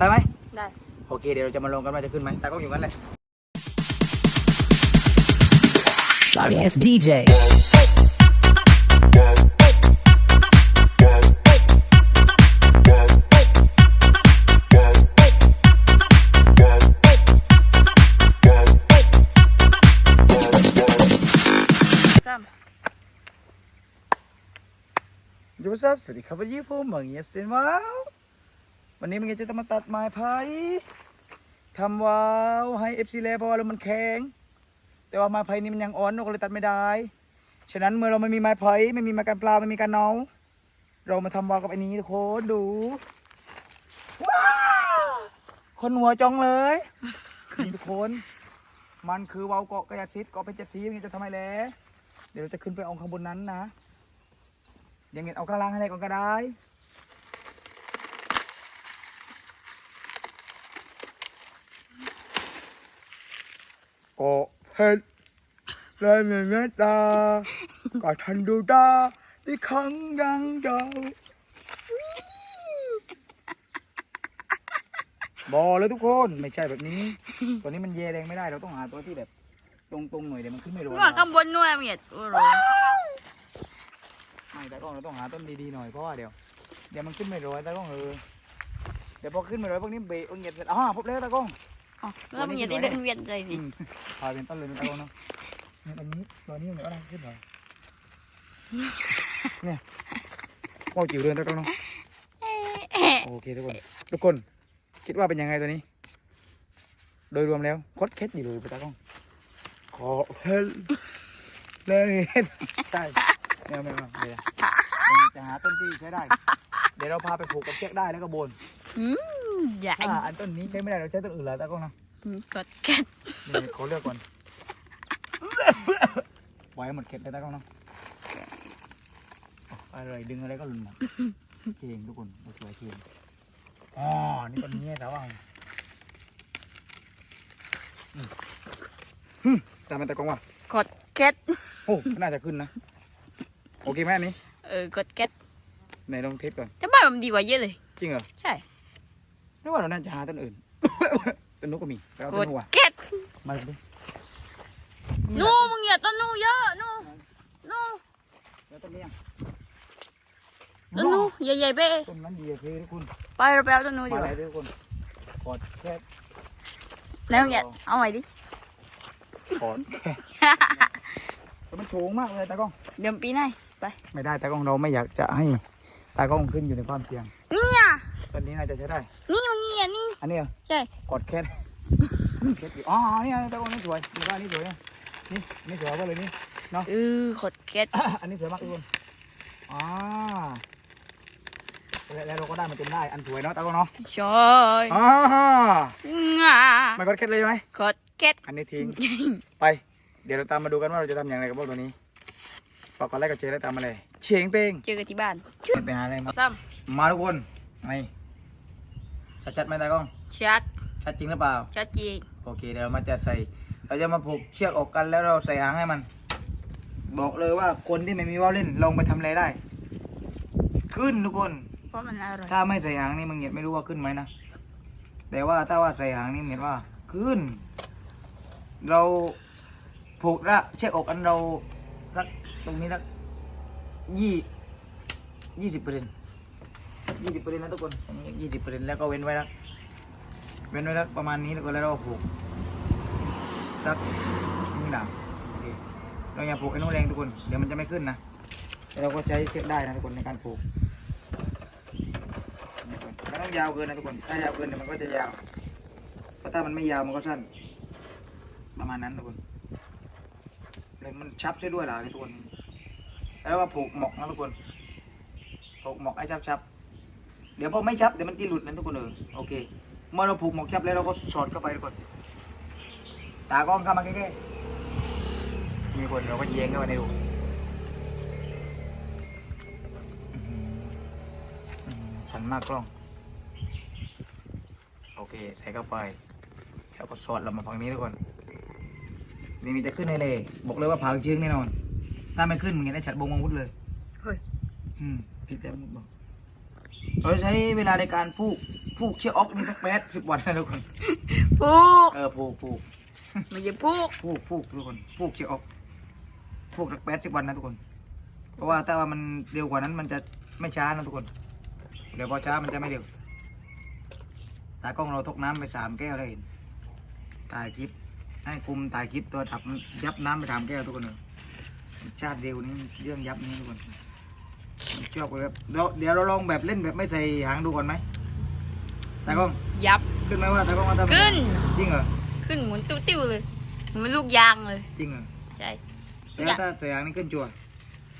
ได้ไหมได้ โอเคเดี๋ยวเราจะมาลองกันว่าจะขึ้นไหมตากล้องอยู่กันเลย Sorry ass DJ. สามยูซับสวัสดีครับวันนี้ผมเหมือนเงี้ยเซนว้าว วันนี้มันจะมาตัดไม้ไผ่ทำวาวให้เอฟซีแลเพราะว่ามันแข็ง แต่ว่าไม้ไผ่นี่มันยังอ่อนเราก็เลยตัดไม่ได้ ฉะนั้นเมื่อเราไม่มีไม้ไผ่ไม่มีไม้กันปลาไม่มีกันเนาเรามาทำวาวกับอันนี้ทุกคนดูว้าวคนหัวจองเลยนี่ทุกคน มันคือวาวเกาะกระยาชิดเกาะเป็นเจ็ดสีอย่างนี้จะทำไมแล้วเดี๋ยวเราจะขึ้นไปเอาข้างบนนั้นนะยังเห็นเอากระลังให้ได้ก่อนก็ได้ ก็เพชรและเมตตาก็ทันดูตาที่ครั้งดังเดาบอเลยทุกคนไม่ใช่แบบนี้ ตัวนี้มันเยแรงไม่ได้เราต้องหาตัวที่แบบ ตรงๆหน่อยเดี๋ยวมันขึ้นไม่รู้ว่าข้างบนนู่นเมียดโอ้โหไม่แต่กล้องเราต้องหาต้นดีๆหน่อยเพราะว่าเดี๋ยวเดี๋ยวมันขึ้นไม่ร้อยตากล้องเออเดี๋ยวพอขึ้นไม่ร้อยพวกนี้เบรกเอาเหยียดเสร็จอ๋อพบแล้วตากล้อง อ๋อแล้วเมียดได้เดินเวียนใจสิอืมพาเป็นต้นเลยนะตากล้องเนาะเนี่ยอันนี้ตัวนี้มันอะไรขึ้นเหรอเนี่ยว่าวจิ๋วเดินตากล้องเนาะโอเคทุกคน ทุกคน คิดว่าเป็นยังไงตัวนี้ โดยรวมแล้วคดเคสอยู่เลยตากล้องขอเพลเลยใช่ไม่เอาไม่เอาเดี๋ยวผมจะหาต้นที่ใช้ได้ เดี๋ยวเราพาไปผูกกับเชือกได้แล้วก็โบนอืม ใหญ่ถ้าอันต้นนี้ใช้ไม่ได้เราใช้ต้นอื่นเลยตากล้องเนาะกดแก๊สนี่ขอเลือกก่อนปล่อยให้หมดเข็ดเลยตากล้องเนาะอะไรดึงอะไรก็หลุดหมดเก่งทุกคนโอ้สวยเชียงอ๋อนี่ต้นนี้แต่ว่าอืมอืมตามมาตากล้องว่ะกดแก๊สโอ้น่าจะขึ้นนะโอเคไหมอันนี้เออกดแก๊สไหนลองเทสก่อนจะบ้านมันดีกว่าเยอะเลย จริงเหรอ ใช่ หรือว่าเราน่าจะหาต้นอื่น ต้นนุกก็มีแล้วกต้ดนหัวแก๊สมาดูนู่นมึงอย่าต้นนู่นเยอะนู่นนู่นแล้วต้นนี้ยังต้นนู่นใหญ่ๆไปต้นนั้นดีอะเคทุกคนไปเราไปเอาต้นนู่นดีมากว่าเลยทุกคนกอดแค่แล้วเนี่ยเอาใหม่ดิกอดแค่แต่มันสูงมากเลยตากล้อง เดี๋ยวปีหน้าไป ไม่ได้ตากล้องเราไม่อยากจะให้ตากล้องขึ้นอยู่ในความเสี่ยงเนี่ย ต้นนี้น่าจะใช้ได้ นี่มึงเนี่ยนี่ อันนี้เหรอใช่กอดแค่แค่อยู่อ๋อนี่ตากล้องนี่สวยดูว่านี่สวยนะนี่นี่สวยว่าเลยนี่เออกดแก๊สอันนี้สวยมากทุกคนอ๋อแล้วแล้วเราก็ได้มาจนได้อันสวยเนาะตากล้องเนาะใช่อ๋อง่ามันกดแค่เลยไหมกดแก๊สอันนี้ทิ้งไป เดี๋ยวเราตามมาดูกันว่าเราจะทำอย่างไรกับพวกตัวนี้ฝากกดไลค์กดแชร์แล้วตามมาเลยเชียงเป้งเจอกันที่บ้านไปหาอะไรมาซ้มาทุกคนนี่ ชัดๆไหมตากล้องำชัด ชัดจริงหรือเปล่า ชัดจริงโอเคเดี๋ยวเรามาจะใส่ เราจะมาผูกเชือกออกกันแล้วเราใส่หางให้มัน บอกเลยว่าคนที่ไม่มีว่าวเล่นลองไปทำอะไรได้ ขึ้นทุกคน เพราะมันอร่อย ถ้าไม่ใส่หางนี่มึงเหยียดไม่รู้ว่าขึ้นไหมนะ แต่ว่าถ้าว่าใส่หางนี่เหยียดว่าขึ้น เราผูกละเชือกอกอันเราสักตรงนี้สักยี่ยี่สิบเปอร์เซ็นต์ ยี่สิบเปอร์เซ็นต์นะทุกคนอันนี้ยี่สิบเปอร์เซ็นต์แล้วก็เว้นไว้ละเว้นไว้ละประมาณนี้แล้วก็แล้วเราผูกสักนี่นะโอเราอย่าผูกไอ้นู้นแรงทุกคน เดี๋ยวมันจะไม่ขึ้นนะแต่เราก็ใช้เชือกได้นะทุกคนในการผูกไม่ต้องยาวเกินนะทุกคน ถ้ายาวเกินเดี๋ยวมันก็จะยาวเพราะถ้ามันไม่ยาวมันก็สั้น ประมาณนั้นทุกคนเลยมันชับใช่ด้วยเหรอทุกคนแล้วว่าผูกหมอกนะทุกคนผูกหมอกไอ้ชับชับ เดี๋ยวพอไม่ชับเดี๋ยวมันจะหลุดนะทุกคนเออโอเค เมื่อเราผูกหมอกชับแล้วเราก็สอดเข้าไปทุกคนตากล้องเข้ามาใกล้ๆมีคนเราก็เยงเข้าไปในรูชันมากกล้อง โอเคใส่เข้าไปแล้วก็สอดเรามาฝั่งนี้ทุกคนนี่มีจะขึ้นให้เลย บอกเลยว่าผางเชื้งแน่นอน ถ้าไม่ขึ้นมึงจะได้ฉัดบงมังวุดเลย เฮ้ย อืมผิดแต่บอก เราจะใช้เวลาในการผูกผูกเชือกออกนี่สักแปดสิบวันนะทุกคนผูกเออผูกผูกไม่ใช่ผูกผูกผูกทุกคนผูกเชือกออกผูกสักแปดสิบวันนะทุกคน เพราะว่าถ้าว่ามันเร็วกว่านั้นมันจะไม่ช้านะทุกคนเดี๋ยวพอช้ามันจะไม่เร็วตากล้องเราทกน้ำไปสามแก้วได้เห็นถ่ายคลิปให้คุมถ่ายคลิปตัวถับยับน้ำไปสามแก้วทุกคนเลยชาติเดียวนี้เรื่องยับนี้ทุกคน ชอบเลยเดี๋ยวเดี๋ยวเราลองแบบเล่นแบบไม่ใส่หางดูก่อนไหมตากล้องยับ ขึ้นไหมว่าตากล้องว่าทำขึ้น จริงเหรอขึ้นหมุนติ้วๆเลยเหมันลูกยางเลย จริงเหรอใช่ แต่ถ้าใส่หางนี่ขึ้นจัว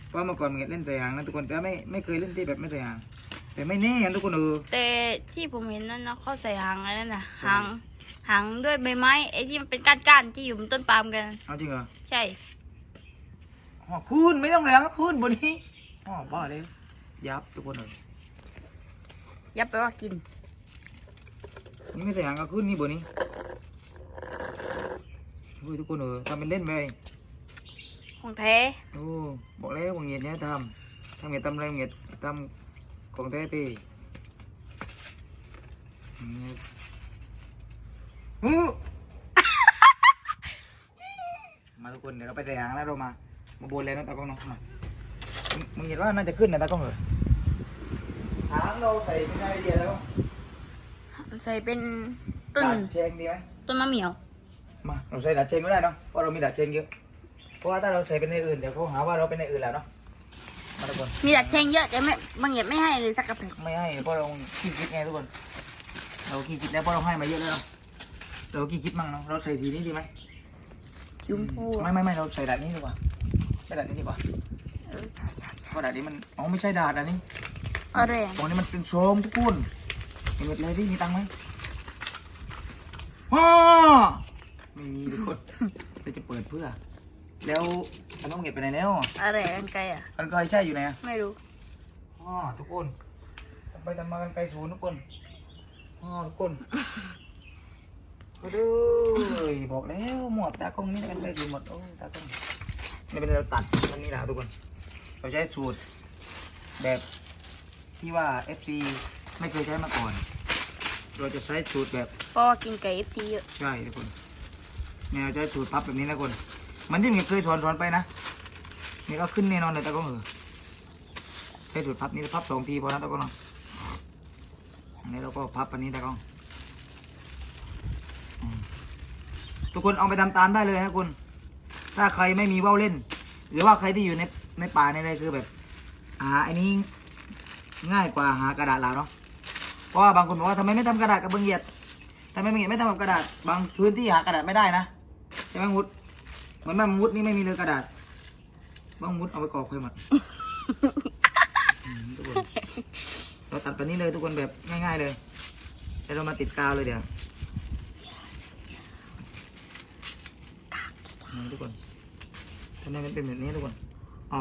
เพราะเมื่อก่อนมันเล่นใส่หางนะทุกคนแต่ไม่ไม่เคยเล่นที่แบบไม่ใส่หาง แต่ไม่แน่นะทุกคนเออ แต่ที่ผมเห็นนั่นนะเขาใส่หางอะไรนั่นนะใช่ หางหางด้วยใบไม้ไอ้ที่มันเป็นก้านๆที่อยู่บนต้นปาล์มกัน เอาจริงเหรอ ใช่ อ๋อคุณไม่ต้องแรงก็คุณบนนี้ อ๋อบ้าเลยยับทุกคนเลยยับไปลว่ากิน นี่ไม่ใส่หางก็คุณนี่บนนี้โอ้ยทุกคนเออทำเป็นเล่นไปของแท้โโอ้บอกแล้วว่าเงียดเนี้ยทำทำเงียดทำอะไรเงียดทำของแท้ไปเงียดอู้มาทุกคนเดี๋ยวเราไปใส่หางแล้วเรามา มาบนเลยนะตากล้องเนาะมา มึงมึงเห็นว่าน่าจะขึ้นนะตากล้องเหรอหางเราใส่ไม่ได้เดียวแล้วใส่เป็นต้นดาดเชงดีไหมต้นมะเหมี่ยวมาเราใส่ดาดเชงก็ได้เนาะเพราะเรามีดาดเชงเยอะเพราะว่าถ้าเราใส่เป็นในอื่นเดี๋ยวเขาหาว่าเราเป็นในอื่นแล้วเนาะมาทุกคนมีดัดเชงเยอะแต่ไม่บางเหยียดไม่ให้เลยสักกระเพกไม่ให้เพราะเราขี้คิดไงทุกคน เราขี้คิดแล้วเพราะเราให้มาเยอะแล้วเนาะเราขี้คิดมั่งเนาะเราใส่สีนี้ดีไหมชมพูไม่ไม่ไม่เราใส่ดาดนี้ดีกว่าใส่ดาดนี้ดีกว่าเออ เพราะดาดนี้มันอ๋อไม่ใช่ดาดอันนี้อะไรตรงนี้มันเป็นโซมทุกคนเห็นหมดเลยที่มีตังค์ไหมฮ่าไม่มีทุกคนเราจะเปิดเพื่อ แล้วอันน้องเก็บไปไหนแล้วอะไรกันไกลอะ อันไกลใช่อยู่ไหนอะไม่รู้อ๋อทุกคนทำไปทำมากันไกลศูนย์ทุกคนอ๋อทุกคนก็ดูบอกแล้วหมดตากล้องนี่กันไกลศูนย์หมดโอ้ตากล้องไม่เป็นไรเราตัดอันนี้แหละทุกคน เราใช้สูตรแบบที่ว่า FC ไม่เคยใช้มาก่อน เราจะใช้สูตรแบบเพราะว่ากินไก่เอฟซีเยอะใช่ทุกคนเนี่ยเราจะใช้สูตรพับแบบนี้นะคนมันที่มีเคยสอนสอนไปนะนี่เราขึ้นแน่นอนเลยตะก้องเออใช้สูตรพับนี่พับสองทีพอนะตะก้องเนาะอันนี้เราก็พับอันนี้ตะก้องอืมทุกคนเอาไปตามตามๆได้เลยนะคุณ ถ้าใครไม่มีว่าวเล่น หรือว่าใครที่อยู่ใน ในป่าในอะไรคือแบบหาอันนี้ง่ายกว่าหากระดาษเราเนาะเพราะว่าบางคนบอกว่าทำไมไม่ทำกระดาษกับเบื้องเหยียดทำไมเบื้องเหยียดไม่ทำกับกระดาษ บางพื้นที่หากระดาษไม่ได้นะใช่ไหมมุดเหมือนบ้านมุดนี่ไม่มีเลยกระดาษบ้างมุดเอาไปกรอกไปหมดทุกคนเราตัดแบบนี้เลยทุกคนแบบง่าย ๆเลยแล้วเรามาติดกาวเลยเดี๋ยวทุกคนทำไมมันเป็นแบบนี้ทุกคน อ๋อ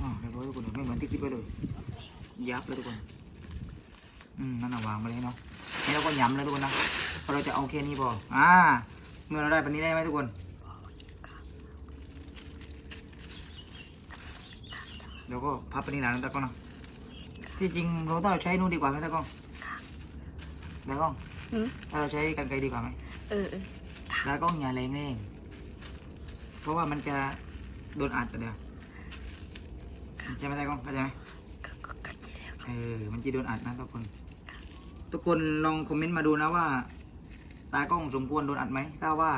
อ๋อเรียบร้อยทุกคนไม่เหมือนที่คิดไว้เลย ยับเลยทุกคน อืมนั่นน่ะวางไปเลยเนาะนี่เราก็ย้ำแล้วทุกคนนะเพราะเราจะเอาแค่นี้พออ่า เมื่อเราได้แบบนี้ได้ไหมทุกคนเดี๋ยวก็พับไปนี่หนานะตะกล้องนะที่จริงเราถ้าเราใช้นู่นดีกว่าไหมตะกล้องตะกล้องหืมถ้าเราใช้กันไกลดีกว่าไหมเออเออตะกล้องอย่าแรงเองเพราะว่ามันจะ โดนอัดแต่เดียวใช่ไหมตะกล้องเข้าใจไหมเออมันจะโดนอัดนะทุกคน ทุกคนลองคอมเมนต์มาดูนะว่า ตากล้องสมควรโดนอัดไหมถ้าว่า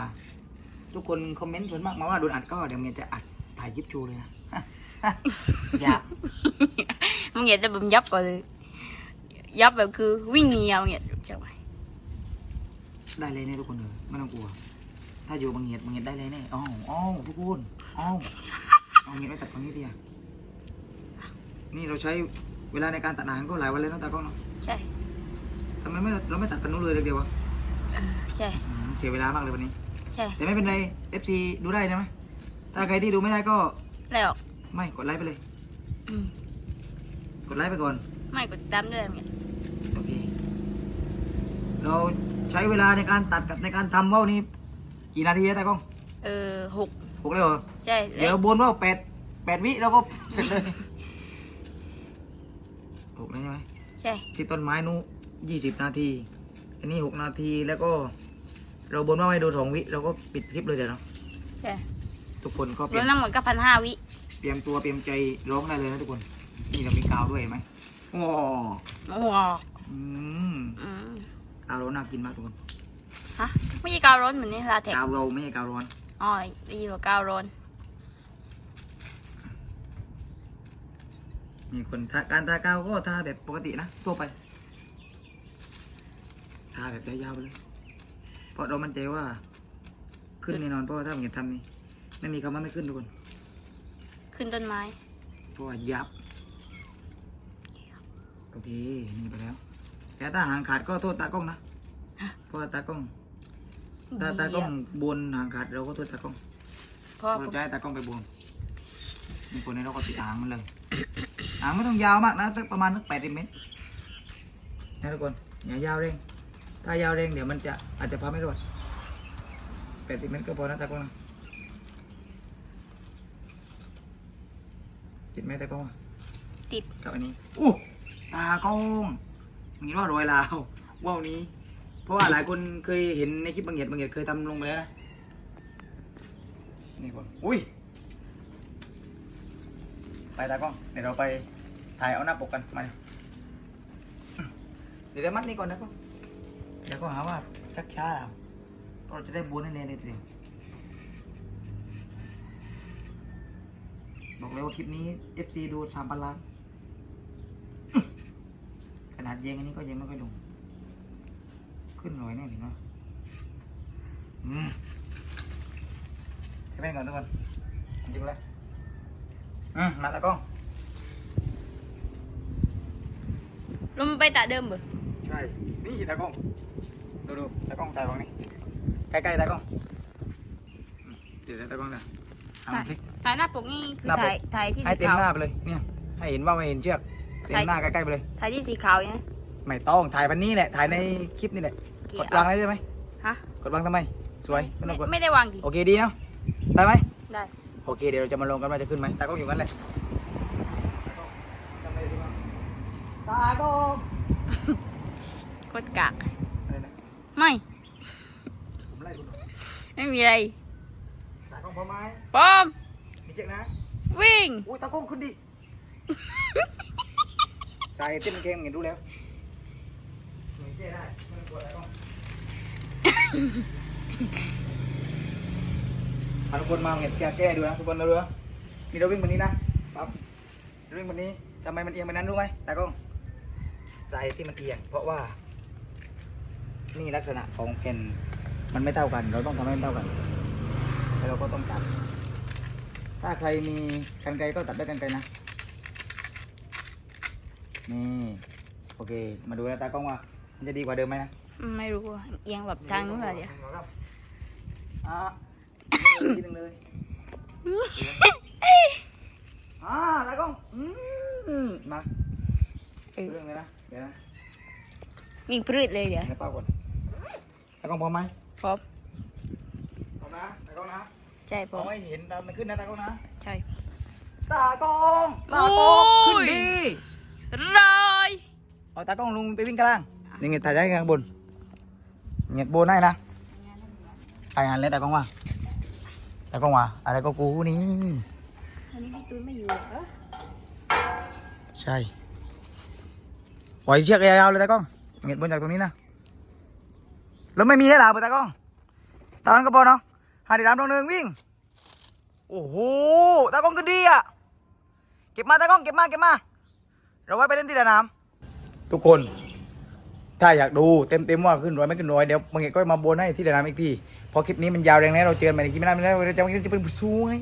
ทุกคนคอมเมนต์ส่วนมากมาว่าโดนอัดก็เดี๋ยวเมียจะอัดถ่ายยิบโชว์เลยนะอย่าบางเหยียดจะแบบยับก่อนเลย ยับแบบคือวิ่งหนีเอาเหยียดใช่ไหมได้เลยเนี่ยทุกคนเลยไม่ต้องกลัว ถ้าอยู่บางเงียดบางเงียดได้เลยเนี่ยอ้าวอ้าวทุกคนอ้าวเอาเงียดไว้ตัดตรงนี้สิอะนี่เราใช้เวลาในการตัดหนังก็หลายวันเลยนะตากล้องเนาะใช่ทำไมไม่เราเราไม่ตัดกันนู้นเลยเดียววะเออใช่อืมเสียเวลามากเลยวันนี้ ใช่แต่ไม่เป็นไร FC ดูได้ใช่ไหมถ้าใครที่ดูไม่ได้ก็แล้วไม่กดไลค์ไปเลยอืมกดไลค์ไปก่อนไม่กดติดตามด้วยเหยียดโอเคเราใช้เวลาในการตัดกับในการทำว่าวนี้ กี่นาทีอะตากล้องเออหกหกเลยเหรอ ใช่เดี๋ยวเราบนว่าวแปดแปดวิเราก็เสร็จเลยหกเลยใช่ไหมใช่ ที่ต้นไม้นู้นยี่สิบนาที อันนี้หกนาทีแล้วก็ เราบนว่าไม่ดูสองวิเราก็ปิดคลิปเลยเดี๋ยวเนาะใช่ทุกคนก็เตรรีวยมมทั้งหมดก็พันห้าวิเตรียมตัวเตรียมใจร้องได้เลยนะทุกคน นี่เรามีกาวด้วยเห็นไหมโอ้โอ้โหอืมอืมกาวร้อนน่ากินมากทุกคน ฮะไม่ใช่กาวร้อนเหมือนนี่ลาเท็กกาวเราไม่ใช่กาวร้อนอ๋อดีกว่ากาวร้อนมีคนทาการทากาวก็ทาแบบปกตินะทั่วไปทาแบบยาวๆไปเลยเพราะเรามั่นใจว่าขึ้นแน่นอนเพราะว่าถ้าผมทำนี่ไม่มีคำว่าไม่ขึ้นทุกคน ขึ้นต้นไม้เพราะว่ายับโอเคนี่ไปแล้วแต่ถ้าหางขาดก็โทษตากล้องนะฮะเพ ราะว่าตากล้องถ้าตากล้องบนหางขาดเราก็โทษตากล้องเพราะว่าเราจะให้ตากล้องไปบนมีคนนี้เราก็ติดหางมันเลยหางไม่ต้องยาวมากนะสักประมาณสักแปดสิบเมตรนะทุกคนอย่ายาวเร่ง ถ้ายาวเร่งเดี๋ยวมันจะอาจจะพาไม่รอดแปดสิบเมตรก็พอนะตากล้องนะติดไหมตากล้องอะติดกับอันนี้อู้ตากล้องมึงเห็นว่ารอยลาวว่าวนี้ เพราะว่าหลายคนเคยเห็นในคลิปบางเหตุบางเหตุเคยทำลงไปแล้วนะนี่คนอุ้ย ไปตากล้อง เดี๋ยวเราไปถ่ายเอาหน้าปกกัน มาเดี๋ยวเดี๋ยวมัดนี่ก่อนนะก็เดี๋ยวก็หาว่าชักช้าเราเราจะได้บุญให้เนเลยทีเดียวบอกเลยว่าคลิปนี้ FC ดูสามพันล้าน ขนาดเยงอันนี้ก็ยังไม่ค่อยลง ขึ้นหน่อยแน่เห็นไหมอืมใช้แป้งก่อนทุกคนจริงๆเลยอืมมาตากล้องลงไปตาเดิมเบอใช่ นี่ตากล้อง ดูดูตากล้องตากล้องนี่ใกล้ๆตากล้องอืมเดี๋ยวตากล้องนะเอาถ่ายพลิกถ่ายหน้าปกนี่คือหน้าปกถ่ายถ่ายที่ให้สีเต็มขาวหน้าไปเลยเนี่ยให้เห็นว่าไม่เห็นเชือกเต็มหน้าใกล้ๆไปเลยถ่ายที่สีขาวเนี่ยไม่ต้องถ่ายวันนี้แหละถ่ายในคลิปนี่แหละโอ เคกดวางได้ใช่ไหมฮะกดวางทำไม สวยไม่ต้องกดไม่ได้วางดิโอเคดีเนาะได้ไหมได้โอเคเดี๋ยวเราจะมาลงกันว่าจะขึ้นไหมตากล้องอยู่กันเลยตากล้องกดกากอะไรนะไม่ผมไล่คุณไม่มีอะไรตากล้องพร้อมไหมปอมมีเช็คนะวิ่งอุ้ยตากล้องขึ้นดิใส่เต้นเกมเห็นรู้แล้วหน่วยเจ๊ได้ไม่ต้องกลัวตากล้อง พาทุกคนมาเห็นแก้แก้ดูนะทุกคนนะเรือมีเราวิ่งบนนี้นะปั๊บเราวิ่งบนนี้ทำไมมันเอียงไปนั้นรู้ไหมตากล้องสายที่มันเอียง เพราะว่า นี่ลักษณะของแผ่นมันไม่เท่ากัน เราต้องทำให้มันเท่ากันแล้วเราก็ต้องตัด ถ้าใครมีกันไกรก็ตัดด้วยกันไกรนะนี่โอเค มาดูแล้วตากล้องว่า มันจะดีกว่าเดิมไหมนะ ไม่รู้อะเอียงแบบทางนู้นเลยเดี๋ยวอะทีหนึ่งเลยอ่าตากล้องอืมมาเรื่องเลยนะเดี๋ยวนะวิ่งพรืดเลยเดี๋ยวให้ป้าก่อนตากล้องพร้อมไหมพร้อมพร้อมนะตากล้องนะใช่พพร้ออมมให้เห็นตามมันขึ้นนะตากล้องนะใช่ตากล้องตากล้องโอ้ยขึ้นดีรอยเอาตากล้องลงไปวิ่งข้างล่างนี่ไงถ่ายได้ข้างบน เงียบโบนได้นะถ่ายงานเลยตากองว่าตากองว่าอะไรก็กูนี่วันนี้พี่ตูนไม่อยู่เหรอ ใช่ ปล่อยเชือกยาวๆเลยตากล้อง เงียบบนจากตรงนี้นะ แล้วไม่มีได้หรอเปิดตากล้อง ตอนนั้นก็พอเนาะหาดีดามตรงหนึ่งวิ่ง โอ้โห ตากล้องก็ดีอะ เก็บมาตากล้องเก็บมาเก็บมา เราไว้ไปเล่นที่สนาม ทุกคน ถ้าอยากดูเต็มๆว่าขึ้นร้อยไม่ขึ้นร้อยเดี๋ยวบางทีก็มาโบนให้ที่สนามอีกทีพอคลิปนี้มันยาวแรงแน่เราเจอกันใหม่ในคลิปหน้าไม่ได้เราจะมันจะเป็นสวย